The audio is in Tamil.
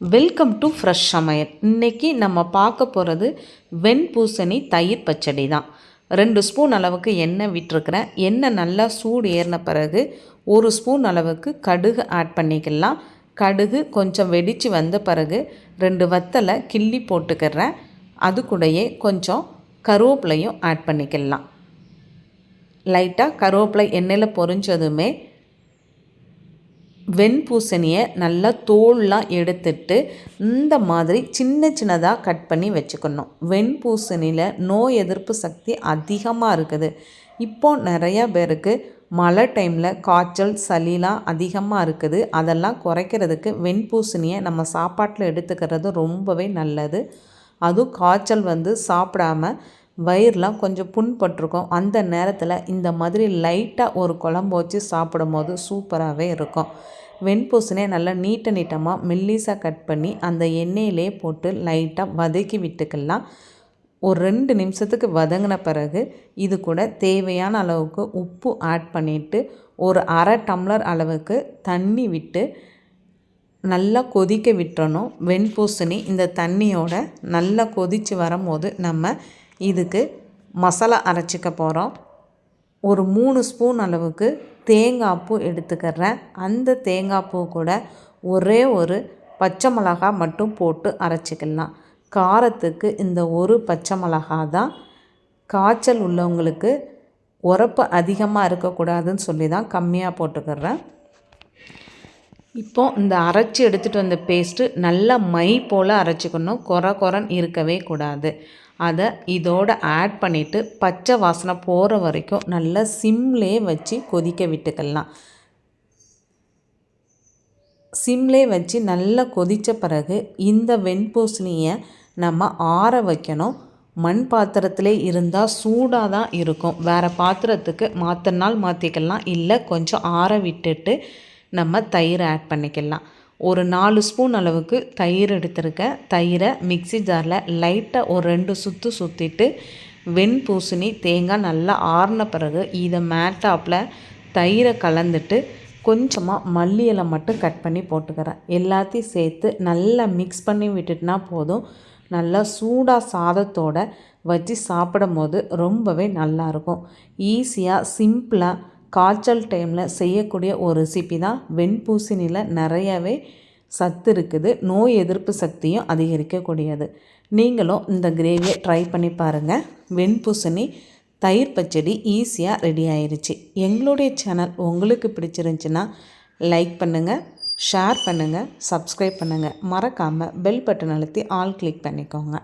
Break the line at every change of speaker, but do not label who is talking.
வெல்கம் டு ஃப்ரெஷ் சமையல் இன்றைக்கி நம்ம பார்க்க போகிறது வெண்பூசணி தயிர் பச்சடி தான். ரெண்டு ஸ்பூன் அளவுக்கு எண்ணெய் விட்டுருக்குறேன். எண்ணெய் நல்லா சூடு ஏறின பிறகு ஒரு ஸ்பூன் அளவுக்கு கடுகு ஆட் பண்ணிக்கலாம். கடுகு கொஞ்சம் வெடித்து வந்த பிறகு ரெண்டு வத்தலை கிள்ளி போட்டுக்கிறேன். அது கூடயே கொஞ்சம் கருவேப்பிலையும் ஆட் பண்ணிக்கலாம். லைட்டாக கருவேப்பிலை எண்ணெயில் பொரிஞ்சதுமே வெண்பூசணியை நல்லா தோல்லாம் எடுத்துட்டு இந்த மாதிரி சின்ன சின்னதாக கட் பண்ணி வச்சுக்கணும். வெண்பூசணியில் நோய் எதிர்ப்பு சக்தி அதிகமாக இருக்குது. இப்போது நிறையா பேருக்கு மழை டைமில் காய்ச்சல் சளிலாம் அதிகமாக இருக்குது. அதெல்லாம் குறைக்கிறதுக்கு வெண்பூசணியை நம்ம சாப்பாட்டில் எடுத்துக்கிறது ரொம்பவே நல்லது. அதுவும் காய்ச்சல் வந்து சாப்பிடாம வயிறுலாம் கொஞ்சம் புண்பட்டிருக்கும். அந்த நேரத்தில் இந்த மாதிரி லைட்டாக ஒரு குழம்பு வச்சு சாப்பிடும் போது சூப்பராகவே இருக்கும். வெண்பூசணியை நல்லா நீட்ட நீட்டமாக மில்லிஸாக கட் பண்ணி அந்த எண்ணெயிலே போட்டு லைட்டாக வதக்கி விட்டுக்கலாம். ஒரு ரெண்டு நிமிஷத்துக்கு வதங்கின பிறகு இது கூட தேவையான அளவுக்கு உப்பு ஆட் பண்ணிவிட்டு ஒரு அரை டம்ளர் அளவுக்கு தண்ணி விட்டு நல்லா கொதிக்க விட்டுறணும். வெண்பூசணி இந்த தண்ணியோட நல்லா கொதித்து வரும்போது நம்ம இதுக்கு மசாலா அரைச்சிக்க போகிறோம் ஒரு மூணு ஸ்பூன் அளவுக்கு தேங்காய் பூ எடுத்துக்கிறேன். அந்த தேங்காய் பூ கூட ஒரே ஒரு பச்சை மிளகா மட்டும் போட்டு அரைச்சிக்கலாம். காரத்துக்கு இந்த ஒரு பச்சை மிளகா தான். காய்ச்சல் உள்ளவங்களுக்கு உரப்பு அதிகமாக இருக்கக்கூடாதுன்னு சொல்லி தான் கம்மியாக போட்டுக்கிறேன். இப்போ இந்த அரைச்சி எடுத்துகிட்டு வந்த பேஸ்ட்டு நல்லா மை போல் அரைச்சிக்கணும். குறை குறன்னு இருக்கவே கூடாது. அதை இதோடு ஆட் பண்ணிவிட்டு பச்சை வாசனை போகிற வரைக்கும் நல்லா சிம்லே வச்சு கொதிக்க விட்டுக்கலாம். சிம்லே வச்சு நல்லா கொதித்த பிறகு இந்த வெண்பூசணியை நம்ம ஆற வைக்கணும். மண் பாத்திரத்திலே இருந்தால் சூடாக தான் இருக்கும். வேறு பாத்திரத்துக்கு மாற்றினால் மாற்றிக்கலாம் இல்லை கொஞ்சம் ஆற விட்டுட்டு நம்ம தயிர் ஆட் பண்ணிக்கலாம். ஒரு நாலு ஸ்பூன் அளவுக்கு தயிர் எடுத்திருக்கேன். தயிரை மிக்சி ஜாரில் லைட்டாக ஒரு ரெண்டு சுற்று சுற்றிட்டு வெண்பூசணி தேங்காய் நல்லா ஆறின பிறகு இதை மேட்டாப்பில் தயிரை கலந்துட்டு கொஞ்சமாக மல்லி இலை மட்டும் கட் பண்ணி போட்டுக்கிறேன். எல்லாத்தையும் சேர்த்து நல்லா மிக்ஸ் பண்ணி விட்டுட்டுனா போதும். நல்லா சூடாக சாதத்தோடு வச்சு சாப்பிடும் போது ரொம்பவே நல்லாயிருக்கும் ஈஸியாக சிம்பிளாக காய்ச்சல் டைமில் செய்யக்கூடிய ஒரு ரெசிபி தான் வெண்பூசணியில் நிறையவே சத்து இருக்குது. நோய் எதிர்ப்பு சக்தியும் அதிகரிக்கக்கூடியது. நீங்களும் இந்த கிரேவியை ட்ரை பண்ணி பாருங்கள் வெண்பூசணி தயிர் பச்சடி ஈஸியாக ரெடி ஆயிடுச்சு எங்களுடைய சேனல் உங்களுக்கு பிடிச்சிருந்துச்சின்னா லைக் பண்ணுங்கள் ஷேர் பண்ணுங்கள் சப்ஸ்கிரைப் பண்ணுங்கள் மறக்காமல் பெல் பட்டன் அழுத்தி ஆல் கிளிக் பண்ணிக்கோங்க.